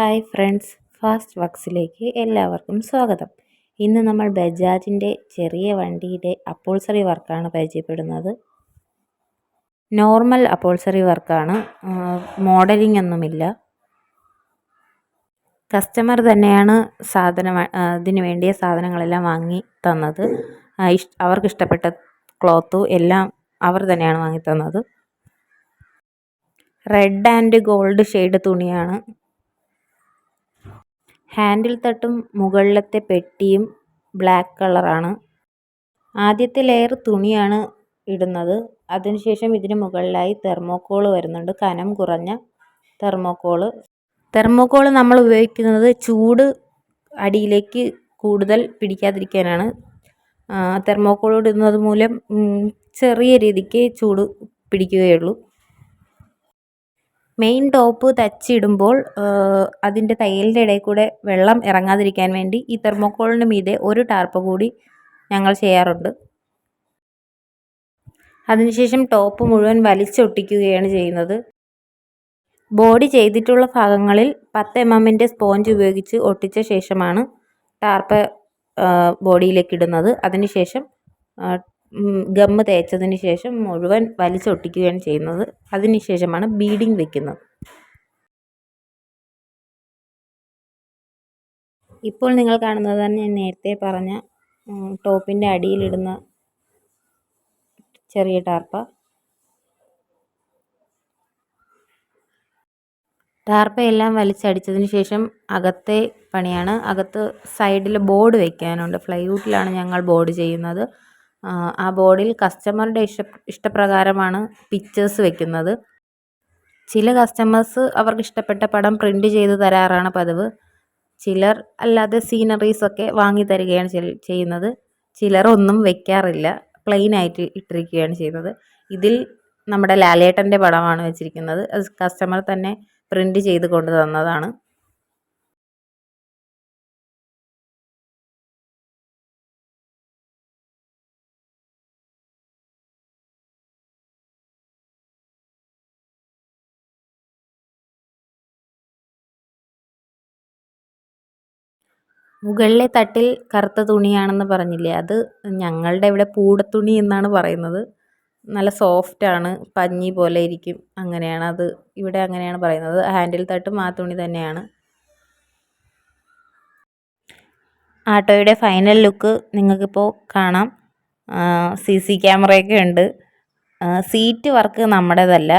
Hi friends fast വർക്സിലേക്ക് എല്ലാവർക്കും സ്വാഗതം. ഇന്ന് നമ്മൾ ബജാജിന്റെ ചെറിയ വണ്ടിയുടെ അപ്പോൾസറി വർക്കാണ് പരിചയപ്പെടുന്നത്. നോർമൽ അപ്പോൾസറി വർക്കാണ് മോഡലിംഗ് ഒന്നുമില്ല. കസ്റ്റമർ തന്നെയാണ് സാധനം ഇതിന് വേണ്ടിയ സാധനങ്ങളെല്ലാം വാങ്ങി തന്നത്. അവർക്ക് ഇഷ്ടപ്പെട്ട ക്ലോത്തും എല്ലാം അവർ തന്നെയാണ് വാങ്ങി തന്നത്. റെഡ് ആൻഡ് ഗോൾഡ് ഷെയ്ഡ് തുണിയാണ് ഹാൻഡിൽ തട്ടും മുകളിലത്തെ പെട്ടിയും ബ്ലാക്ക് കളറാണ്. ആദ്യത്തെ ലെയർ തുണിയാണ് ഇടുന്നത്. അതിനുശേഷം ഇതിന് മുകളിലായി തെർമോക്കോൾ വരുന്നുണ്ട്. കനം കുറഞ്ഞ തെർമോക്കോൾ തെർമോക്കോൾ നമ്മൾ ഉപയോഗിക്കുന്നത് ചൂട് അടിയിലേക്ക് കൂടുതൽ പിടിക്കാതിരിക്കാനാണ്. തെർമോക്കോൾ ഇടുന്നത് മൂലം ചെറിയ രീതിക്ക് ചൂട് പിടിക്കുകയുള്ളൂ. മെയിൻ ടോപ്പ് തച്ചിടുമ്പോൾ അതിന്റെ തയ്യലിന്റെ ഇടയിൽ കൂടെ വെള്ളം ഇറങ്ങാതിരിക്കാൻ വേണ്ടി ഈ തെർമോക്കോളിന് മീതെ ഒരു ടാർപ്പ് കൂടി ഞങ്ങൾ ചെയ്യാറുണ്ട്. അതിനുശേഷം ടോപ്പ് മുഴുവൻ വലിച്ചൊട്ടിക്കുകയാണ് ചെയ്യുന്നത്. ബോഡി ചെയ്തിട്ടുള്ള ഭാഗങ്ങളിൽ പത്ത് എം എമ്മിന്റെ സ്പോഞ്ച് ഉപയോഗിച്ച് ഒട്ടിച്ച ശേഷമാണ് ടാർപ്പ് ബോഡിയിലേക്ക് ഇടുന്നത്. അതിനുശേഷം ഗമ്മ് തേച്ചതിന് ശേഷം മുഴുവൻ വലിച്ചൊട്ടിക്കുകയാണ് ചെയ്യുന്നത്. അതിന് ശേഷമാണ് ബീഡിങ് വെക്കുന്നത്. ഇപ്പോൾ നിങ്ങൾ കാണുന്നത് തന്നെ നേരത്തെ പറഞ്ഞ ടോപ്പിന്റെ അടിയിലിടുന്ന ചെറിയ ടാർപ്പ. ടാർപ്പയെല്ലാം വലിച്ചടിച്ചതിന് ശേഷം അകത്തെ പണിയാണ് അകത്ത് സൈഡിൽ ബോർഡ് വയ്ക്കാനുണ്ട് ഫ്ലൈവുഡിലാണ് ഞങ്ങൾ ബോർഡ് ചെയ്യുന്നത്. ആ ബോർഡിൽ കസ്റ്റമറുടെ ഇഷ്ട ഇഷ്ടപ്രകാരമാണ് പിക്ചേഴ്സ് വെക്കുന്നത്. ചില കസ്റ്റമേഴ്സ് അവർക്ക് ഇഷ്ടപ്പെട്ട പടം പ്രിന്റ് ചെയ്ത് തരാറാണ് പതിവ്. ചിലർ അല്ലാതെ സീനറീസ് ഒക്കെ വാങ്ങി തരികയാണ് ചെയ്യുന്നത്. ചിലർ ഒന്നും വെക്കാറില്ല. പ്ലെയിൻ ആയിട്ട് ഇട്ടിരിക്കുകയാണ് ചെയ്യുന്നത്. ഇതിൽ നമ്മുടെ ലാലേട്ടന്റെ പടമാണ് വെച്ചിരിക്കുന്നത്. അത് കസ്റ്റമർ തന്നെ പ്രിന്റ് ചെയ്ത് കൊണ്ട് തന്നതാണ്. മുകളിലെ തട്ടിൽ കറുത്ത തുണിയാണെന്ന് പറഞ്ഞില്ലേ അത് ഞങ്ങളുടെ ഇവിടെ പൂടത്തുണി എന്നാണ് പറയുന്നത്. നല്ല സോഫ്റ്റാണ് പഞ്ഞി പോലെ ഇരിക്കും. അങ്ങനെയാണ് അത് ഇവിടെ അങ്ങനെയാണ് പറയുന്നത്. ഹാൻഡിൽ തട്ടും ആ തുണി തന്നെയാണ്. ആട്ടോയുടെ ഫൈനൽ ലുക്ക് നിങ്ങൾക്കിപ്പോൾ കാണാം. സി സി ക്യാമറയൊക്കെ ഉണ്ട്. സീറ്റ് വർക്ക് നമ്മുടേതല്ല.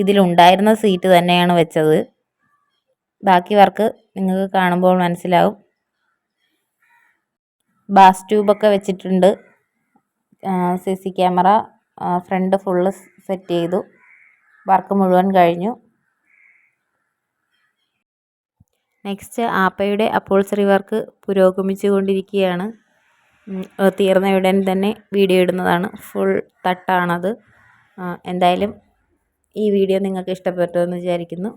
ഇതിലുണ്ടായിരുന്ന സീറ്റ് തന്നെയാണ് വെച്ചത്. ബാക്കി വർക്ക് നിങ്ങൾക്ക് കാണുമ്പോൾ മനസ്സിലാവും. ബാസ് ട്യൂബൊക്കെ വെച്ചിട്ടുണ്ട്. C C camera front full set ചെയ്തു. വർക്ക് മുഴുവൻ കഴിഞ്ഞു. നെക്സ്റ്റ് ആപ്പയുടെ അപ്പോൾസറി വർക്ക് പുരോഗമിച്ചുകൊണ്ടിരിക്കുകയാണ് തീർന്ന ഉടൻ തന്നെ വീഡിയോ ഇടുന്നതാണ്. ഫുൾ തട്ടാണത്. എന്തായാലും ഈ വീഡിയോ നിങ്ങൾക്ക് ഇഷ്ടപ്പെട്ടു എന്ന് വിചാരിക്കുന്നു.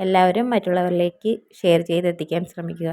എല്ലാവരും മറ്റുള്ളവരിലേക്ക് ഷെയർ ചെയ്തെത്തിക്കാൻ ശ്രമിക്കുക.